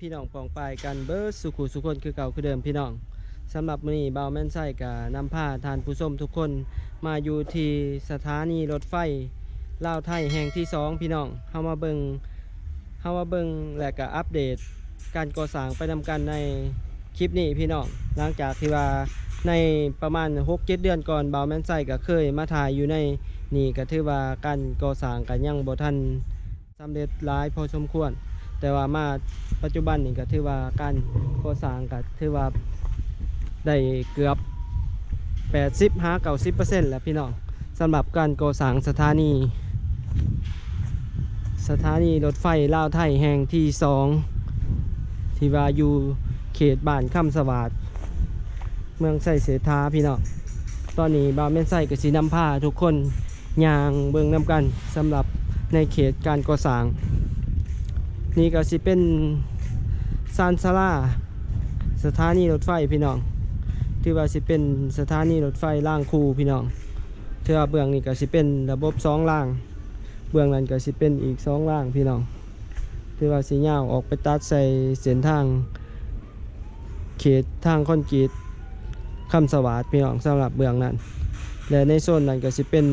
พี่น้องปองปายกันเบิร์สุขุสุคนคือเก่าคือเดิมพี่น้องสำหรับมื้อนี้เบาแม่นไส้กับนำผ้าทานผู้ชมทุกคนมาอยู่ที่สถานีรถไฟลาวไทยแห่งที่สองพี่น้องเฮามาเบิงเฮามาเบิงและก็อัปเดต การก่อสร้างไปนำกันในคลิปนี้พี่น้องหลังจากที่ว่าในประมาณ6-7เดือนก่อนเบาแม่นไส้ก็เคยมาถ่ายอยู่ในนี่ก็ถือว่าการก่อสร้างกันยังบ่ทันสำเร็จหลายพอสมควร แต่ว่ามาปัจจุบันนี่ก็ถือว่าการก่อสร้างก็ถือว่าได้เกือบ80หา90%แล้วพี่น้องสำหรับการก่อสร้างสถานี สถานีรถไฟลาวไทยแห่งที่สองที่ว่าอยู่เขตบ้านคำสวัสดเมืองไส่เสถาพี่น้องตอนนี้บาวแม่นไส่กับสีน้ำผ้าทุกคนยางเบิงน้ำกันสำหรับในเขตการก่อสร้าง นี่ก็สิเป็นซานซาร่าสถานีรถไฟพี่น้องที่ว่าสิเป็นสถานีรถไฟล่างคูพี่น้องเทือว่าเบื้องนี่ก็สิเป็นระบบสองล่าง เบื้องนั้นก็สิเป็นอีกสองล่างพี่น้องที่ว่าสียาวออกไปตัดใส่เส้นทาง เขตทางคอนกรีตคำสวัสดพี่น้องสำหรับเบื้องนั้น และในโซนนั้นก็สิเป็น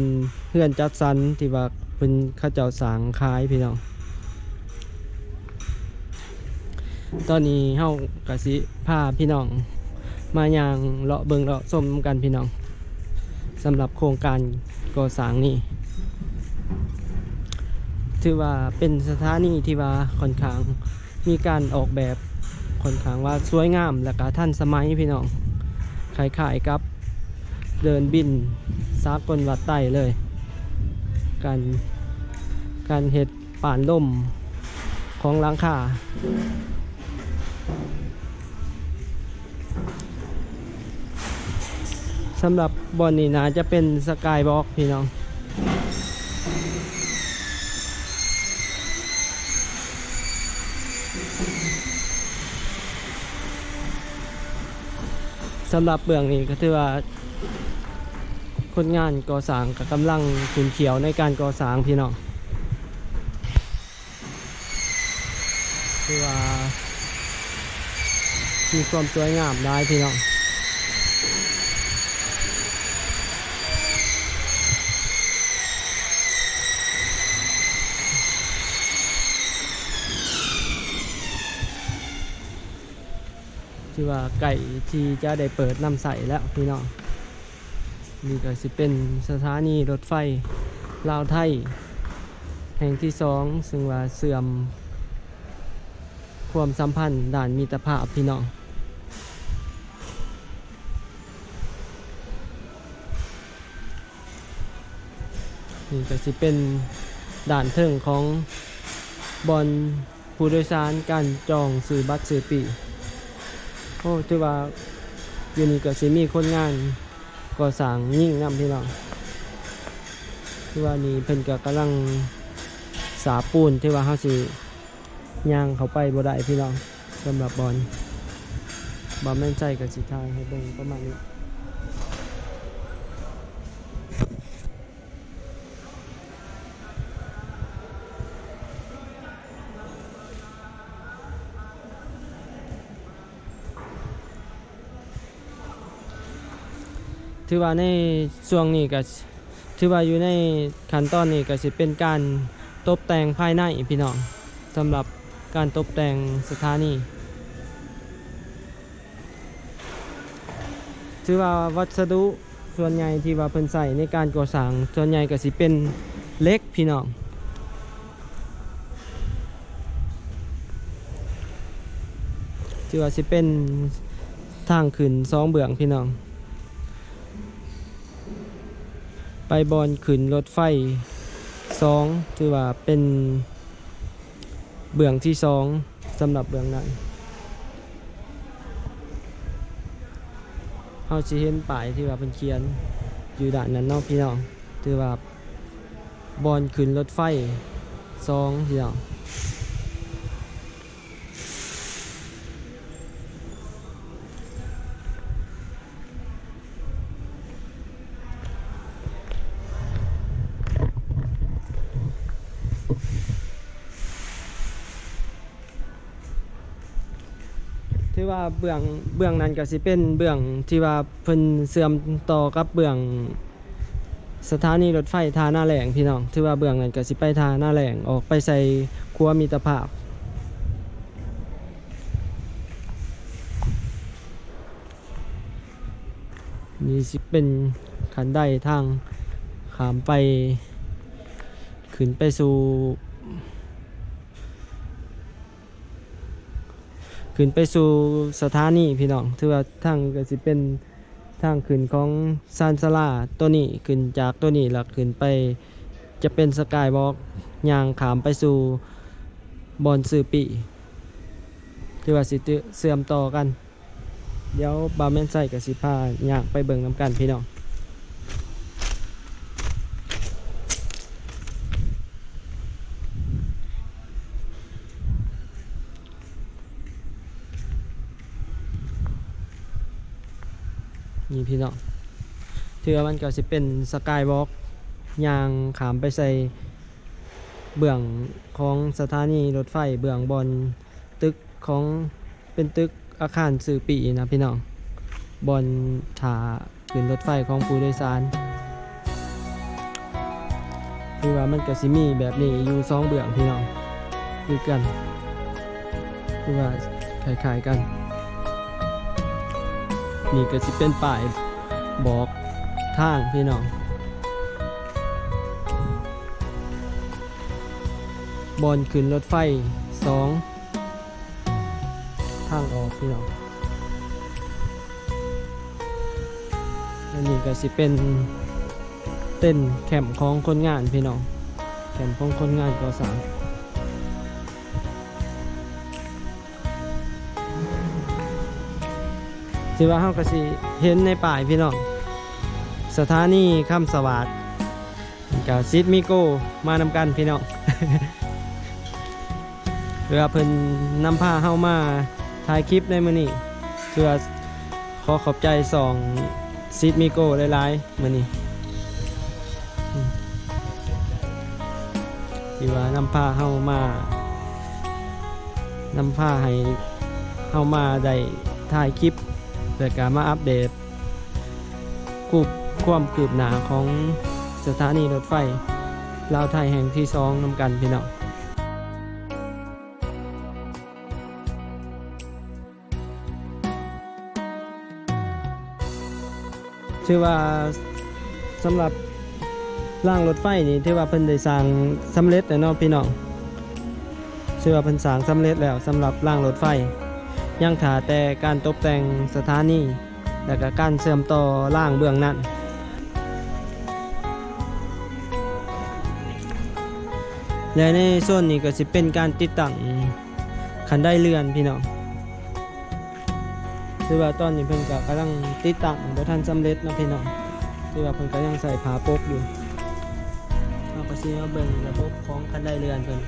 เพื่อนจัดสรรที่ว่าเป็นข้าเจ้าสางขายพี่น้อง ตอนนี้เฮากะสิพาพี่น้อง มาย่างเลาะเบิงเลาะส้มกันพี่น้องสำหรับโครงการก่อสร้างนี้ถือว่าเป็นสถานีที่ว่าค่อนข้างมีการออกแบบค่อนข้างว่าสวยงามและก็ทันสมัยพี่น้องคล้ายๆกับเดินบินสากลวัดไต่เลย การการเห็ดป่านล่มของหลังคา สำหรับบอลนี่นะจะเป็นสกายบล็อกพี่น้อง สำหรับเบื้องนี้ก็ถือว่า คนงานก่อสร้างกับกำลังขุนเขียวในการก่อสร้างพี่น้องคือว่า มีความสวยงามได้พี่น้องที่ว่าไก่ที่จะได้เปิดนำใส่แล้วพี่น้องนี่ก็สิเป็นสถานีรถไฟลาวไทย แห่งที่สองซึ่งว่าเสื่อม ความสัมพันธ์ด่านมิตรภาพพี่น้อง นี่ก็สิเป็นด่านเทิงของบอลผู้โดยสารการจองซื้อบัตรซื้อปีโอ้ถือว่าอยู่นี่ก็สิมีคนงานก่อสร้างยิ่งนำพี่น้องที่ว่านี่เพิ่นก็กำลังสาปูนที่ว่าเฮาสิย่างเขาไปบ่ได้พี่น้องสำหรับบอลบอลแม่นใจกับสิทายให้เบิ่งประมาณนี้ ถือว่าในช่วงนี้ก็ถือว่าอยู่ในขั้นตอนนี้ก็สิเป็นการตกแต่งภายในพี่น้องสำหรับการตกแต่งสถานีถือว่าวัสดุส่วนใหญ่ที่ว่าเพิ่นใส่ในการก่อสร้างส่วนใหญ่ก็สิเป็นเล็กพี่น้องถือว่าสิเป็นทางขึ้นสองเบื้องพี่น้อง ไปบอลขึ้นรถไฟสองถือว่าเป็นเบื้องที่สองสำหรับเบื้องนั้นเฮาสิเห็นป้ายที่ว่าเป็นเขียนอยู่ด้านนั้นนอกพี่น้องถือว่าบอลขึ้นรถไฟสองพี่น้อง ที่ว่าเบื้องเบื้องนั้นก็สิเป็นเบื้องที่ว่าเพิ่นเสื่อมต่อกับเบื้องสถานีรถไฟทาหน้าแหลงพี่น้องที่ว่าเบื้องนั้นก็สิไปทาหน้าแหลงออกไปใส่ครัวมิตรภาพ นี่สิเป็นขันได้ทางขามไปขึ้นไปสู่ ขึ้นไปสู่สถานีพี่น้องถือว่าทางก็สิเป็นทางขึ้นของซานซาลาตัวนี้ขึ้นจากตัวนี้แล้วขึ้นไป จะเป็นสกายวอล์กยางขามไปสู่บอนซือปีถือว่าสิเสื่อมต่อกัน เดี๋ยวบาแมนใส่กับสิพายางไปเบิ่งน้ำกันพี่น้อง นี่พี่น้องเทือมันก็สิเป็นสกายวอล์กยางขามไปใส่เบื้องของสถานีรถไฟเบื้องบนตึกของเป็นตึกอาคารสื่อปีนะพี่น้องบนถาขึ้นรถไฟของผู้โดยสารคือว่ามันก็สิมีแบบนี้อยู่สองเบื้องพี่น้องคือกันคือว่าคล้ายๆกัน นี่ก็สิเป็นป้ายบอกทางพี่น้องบอลขึ้นรถไฟสองทางออกพี่น้องอันนี้ก็สิเป็นเต้นแคมป์ของคนงานพี่น้องแคมป์ของคนงานก่อสร้าง ถือว่าเฮาก็สิเห็นในป่ายพี่น้องสถานีคำสวัสดิ์กับซิดมิโกมานำกันพี่น้องเพื่อเพิ่นนำพาเฮามาถ่ายคลิปในมื้อนี้เพื่อขอขอบใจสองซิดมิโกหลายๆมื้อนี้ที่ว่านำพาเฮามานำพาให้เฮามาได้ถ่ายคลิป พื่อการมาอัปเดตกูบความคืบหน้าของสถานีรถไฟลาวไทยแห่งที่สองนำกันพี่น้องชื่อว่าสำหรับร่างรถไฟนี่ที่ว่าเพิ่นได้สร้างสำเร็จแล้วเนาะพี่น้องชื่อว่าเพิ่นสร้างสำเร็จแล้วสำหรับร่างรถไฟ ยังขาแต่การตกแต่งสถานีและก็การเชื่อมต่อร่างเบื้องนั้น และในส่วนนี้ก็สิเป็นการติดตั้งคันได้เรือนพี่น้องคือว่าตอนนี้เพิ่นก็กำลังติดตั้งบ่ทันสำเร็จนะพี่น้องคือว่าเพิ่นก็ยังใส่ผาปกอยู่เราก็สิมาเบิ่งระบบของคันได้เรือนเพิ่น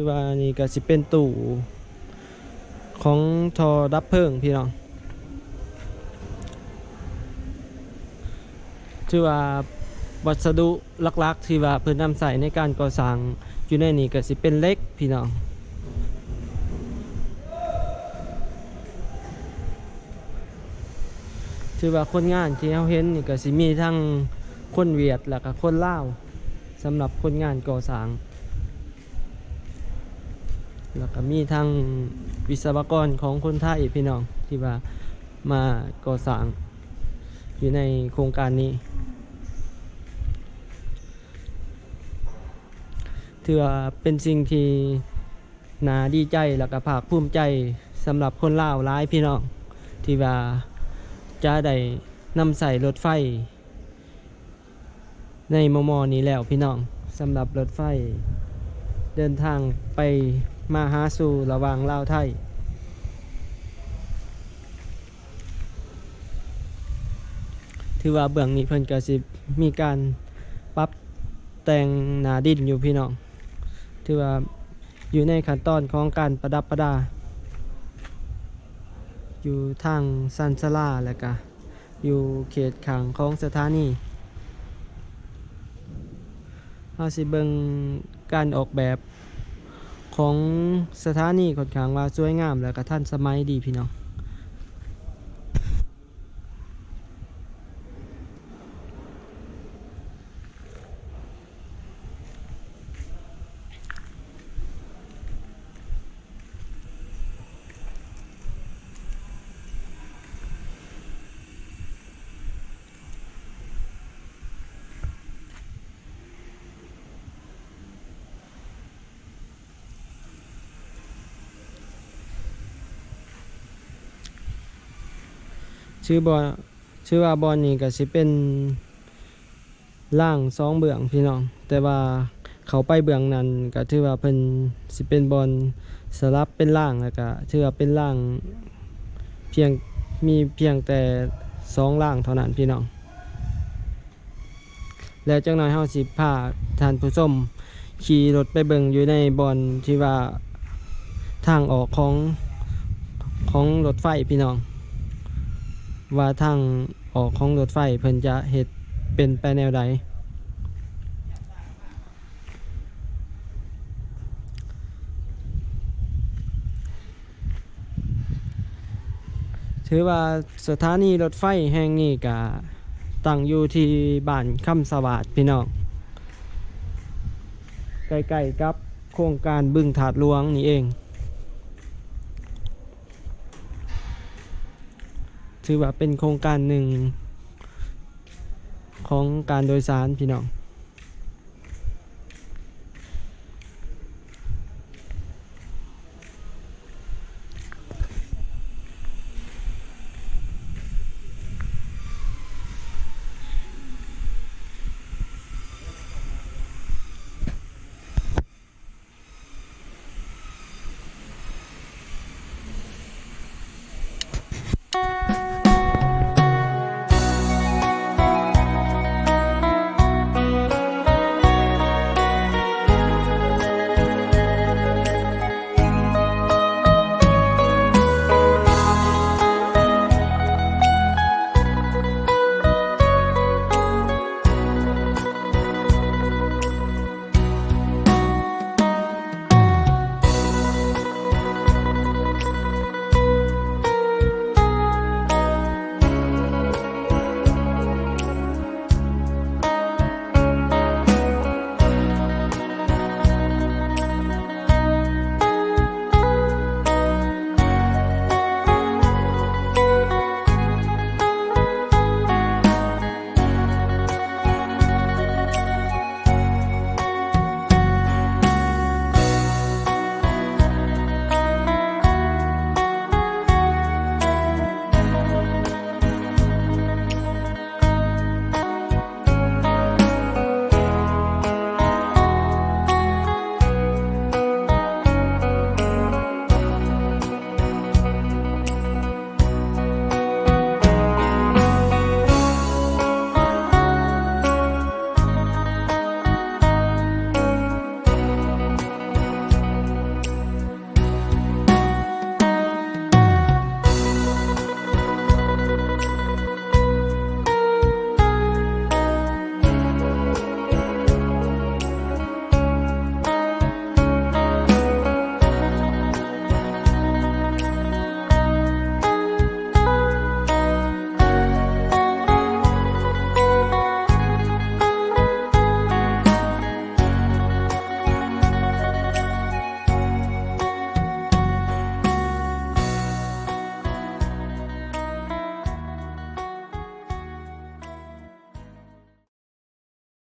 ถือว่านี่ก็สิเป็นตู้ของทอดับเพลิงพี่น้องถือว่าวัสดุหลักๆ ที่ว่าเพิ่นนำใส่ในการก่อสร้างอยู่ในนี้ก็สิเป็นเล็กพี่น้องถือว่าคนงานที่เราเห็นนี่ก็สิมีทั้งคนเวียดแล้วก็คนลาวสำหรับคนงานก่อสร้าง แล้วก็มีทั้งวิศวกรของคนไทยพี่น้องที่ว่ามาก่อสร้างอยู่ในโครงการนี้ถือว่าเป็นสิ่งที่น่าดีใจแล้วก็ภาคภูมิใจสำหรับคนลาวหลายพี่น้องที่ว่าจะได้นำใส่รถไฟ ในมมนี้แล้วพี่น้องสำหรับรถไฟเดินทางไป มาหาสู่ระหว่างลาวไทย ถือว่าเบื้องนี้เพิ่นก็สิมีการปรับแต่งหนาดินอยู่พี่น้อง ถือว่าอยู่ในขั้นตอนของการประดับประดา อยู่ทางซันซาลาแล้วก็อยู่เขตขังของสถานีเราสิเบิงการออกแบบ ของสถานีค่อนข้างว่าสวยงามแล้วก็ทันสมัยดีพี่น้อง ชื่อบอลชื่อว่าบอลนี่ก็สิเป็นล่างสองเบื้องพี่น้อง แต่ว่าเขาไปเบื้องนั้นก็ถือว่าเพิ่นสิเป็นบอลสลับเป็นล่างแล้วก็ถือว่าเป็นล่างเพียงมีเพียงแต่สองล่างเท่านั้นพี่น้อง แล้วจังน้อยเฮาสิพาท่านผู้ชมขี่รถไปเบิ่งอยู่ในบอนที่ว่าทางออกของของรถไฟพี่น้อง ว่าทางออกของรถไฟเพิ่นจะเฮ็ดเป็นไปแนวใดถือว่าสถานีรถไฟแห่งนี้ก็ตั้งอยู่ที่บ้านคำสวัสดพี่น้องใกล้ๆกับโครงการบึงถาดหลวงนี่เอง ถือว่าเป็นโครงการหนึ่ง ของการโดยสารพี่น้อง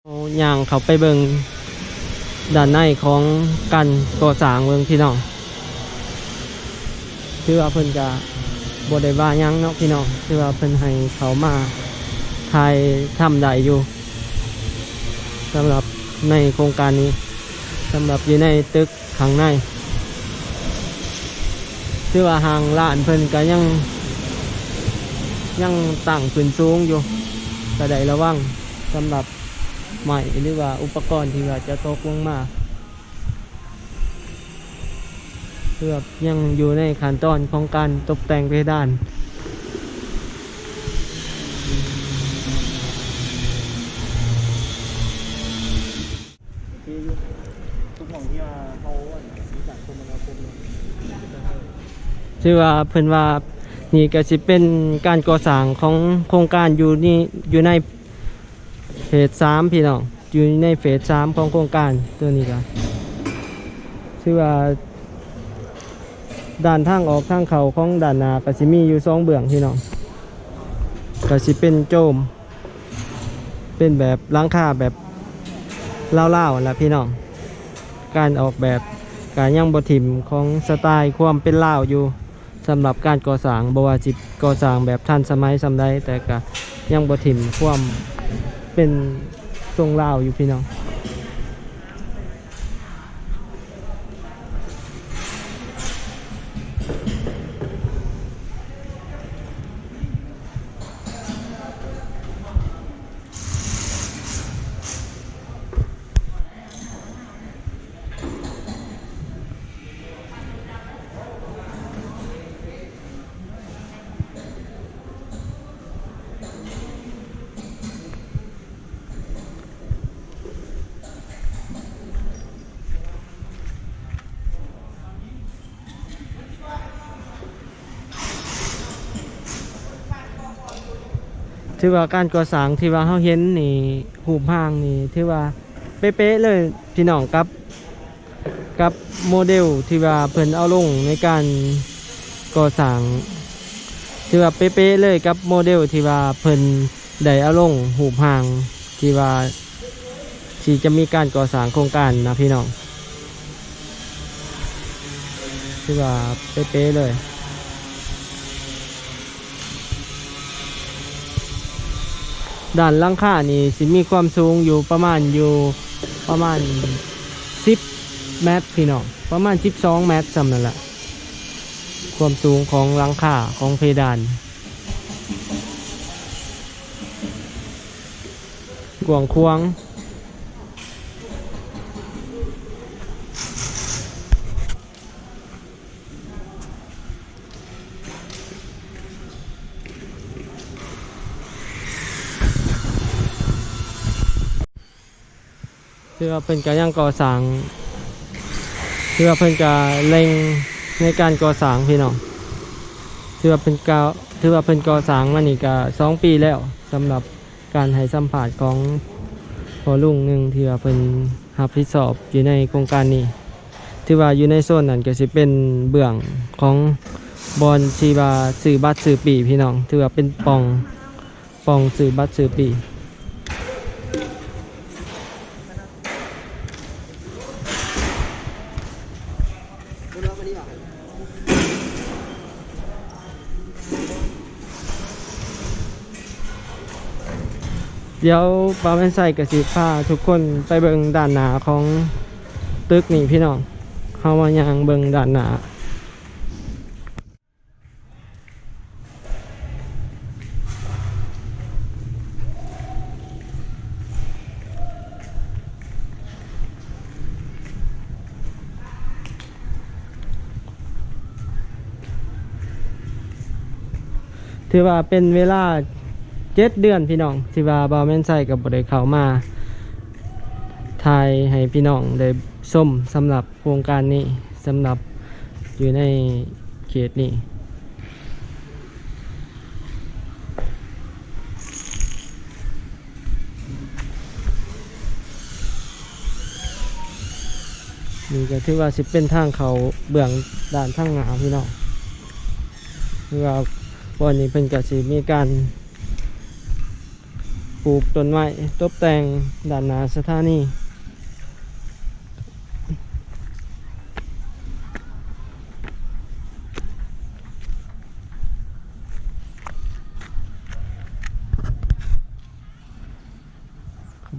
เอาย่างเขาไปเบิงด้านในของกันก่อสร้างเบิงพี่น้องคือว่าเพิ่นจะบดได้ว่าหยังเนาะพี่น้องคือว่าเพิ่นให้เขามาถ่ายทำได้อยู่สำหรับในโครงการนี้สำหรับอยู่ในตึกข้างในคือว่าหางล้านเพิ่นก็ยัง ยังตั้งขึ้นสูงอยู่กระไดระวังสำหรับ ใหม่หรือว่าอุปกรณ์ที่ว่าจะตกลงมาเพื่อยังอยู่ในขั้นตอนของการตกแต่งเพดานที่อว่าเขาอะมีจากคมนาคมเนี่ยชื่อว่าเพิ่นว่านี่ก็สิเป็นการก่อสร้างของโครงการอยู่นี่อยู่ใน สสามพี่น้องอยู่ในเฟสสามของโครงการตัวนี้ก็ชื่อว่าด้านทางออกทางเขาของด้านนาก็สิมีอยู่สองเบื้องพี่น้องก็สิเป็นโจม เป็นแบบล้างคาแบบเล่าๆนะพี่น้องการออกแบบการย่างบทิมของสไตล์ความเป็นเล่าอยู่สำหรับการก่อสร้างบวาจิก่อสร้างแบบทันสมัยสำใดแต่ก็ยังบทิมความ เป็นทรงลาวอยู่พี่น้อง ถือว่าการก่อสร้างที่ว่าเขาเห็นนี่หูพางนี่ถือว่าเป๊ะๆเลยพี่น้องกับกับโมเดลที่ว่าเพิ่นเอาลงในการก่อสร้างถือว่าเป๊ะๆเลยกับโมเดลที่ว่าเพิ่นได้เอาลงหูพางที่ว่าที่จะมีการก่อสร้างโครงการนะพี่น้องถือว่าเป๊ะๆเลย ด้านล่างค่านี่สิมีความสูงอยู่ประมาณอยู่ประมาณ 10 เมตรพี่น้องประมาณ 12 เมตรสำนั่นแหละความสูงของหลังคาของเพดาน กวางควาง คือว่าเพิ่นก็ยังก่อสร้างคือว่าเพิ่นก็เล็งในการก่อสร้างพี่น้องถือว่าเป็นกาถือว่าเพิ่นก่อสร้างมานี่ก็สองปีแล้วสำหรับการให้สัมภาษณ์ของพอลุงหนึ่งที่ว่าเพิ่นรับผิดชอบอยู่ในโครงการนี้ถือว่าอยู่ในโซนนั้นก็สิเป็นเบื้องของบอลชีวาสื่อบัตรสื่อปีพี่น้องถือว่าเป็นปองปองสื่อบัตรสื่อปี เดี๋ยวปาเป็นใส่กระสิพาทุกคนไปเบิงด้านหนาของตึกนี่พี่น้องเข้ามายางเบิงด้านหนาถือว่าเป็นเวลา เจ็ดเดือนพี่น้องที่ว่าบาวแม่นใส่กับบริเขามาทายให้พี่น้องได้ส้มสำหรับโครงการนี้สำหรับอยู่ในเขตนี้นี่ก็ถือว่าสิเป็นทางเขาเบื้องด้านทางหนาพี่น้องคือว่าวันนี้เป็นกสิมีการ ปลูกต้นไม้ตกแต่งด้านหน้าสถานี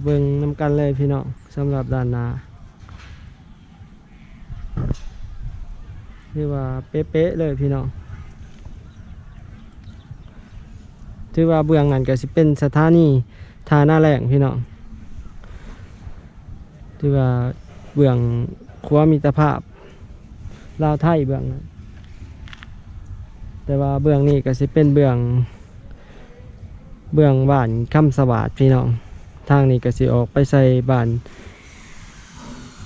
เบิ่งนำกันเลยพี่น้องสำหรับด้านหน้าเรียกว่าเป๊ะๆเลยพี่น้อง ถือว่าเบื้องนั้นก็สิเป็นสถานีทาหน้าแรงพี่น้องถือว่าเบื้องครัวมิตรภาพลาวไทยเบื้องนั้นแต่ว่าเบื้องนี้ก็สิเป็นเบื้องเบื้องบ้านคำสวัสดพี่น้องทางนี้ก็สิออกไปใส่บ้าน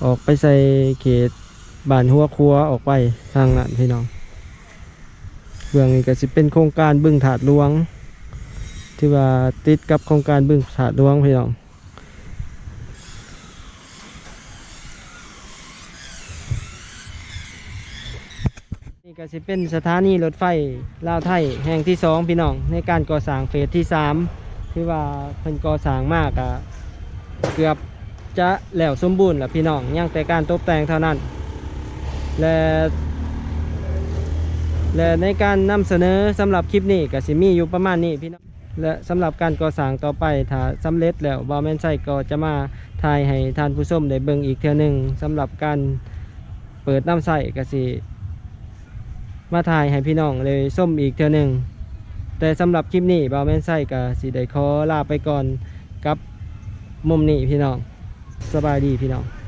ออกไปใส่เขตบ้านหัวครัวออกไปทางนั้นพี่น้องเบื้องนี้ก็สิเป็นโครงการบึงถาดหลวง ที่ว่าติดกับโครงการบึงถาดหลวงพี่น้องนี่ก็สิเป็นสถานีรถไฟลาวไทยแห่งที่สองพี่น้องในการก่อสร้างเฟสที่สามที่ว่าเพิ่นก่อสร้างมากอะเกือบจะแล้วสมบูรณ์แล้วพี่น้องยังแต่การตกแต่งเท่านั้น และและในการนำเสนอสำหรับคลิปนี้ก็สิมีอยู่ประมาณนี้พี่น้อง และสำหรับการก่อสร้างต่อไปถ้าสำเร็จแล้วบอแมนไซก็จะมาถ่ายให้ท่านผู้ชมได้เบิ่งอีกเทื่อหนึงสำหรับการเปิดน้ำใส่กสิมาถ่ายให้พี่น้องเลยส้มอีกเท่าหนึ่งแต่สำหรับคลิปนี้บาแมนไส้กับสีได้ขอลาไปก่อนกับมุมนี้พี่น้องสบายดีพี่น้อง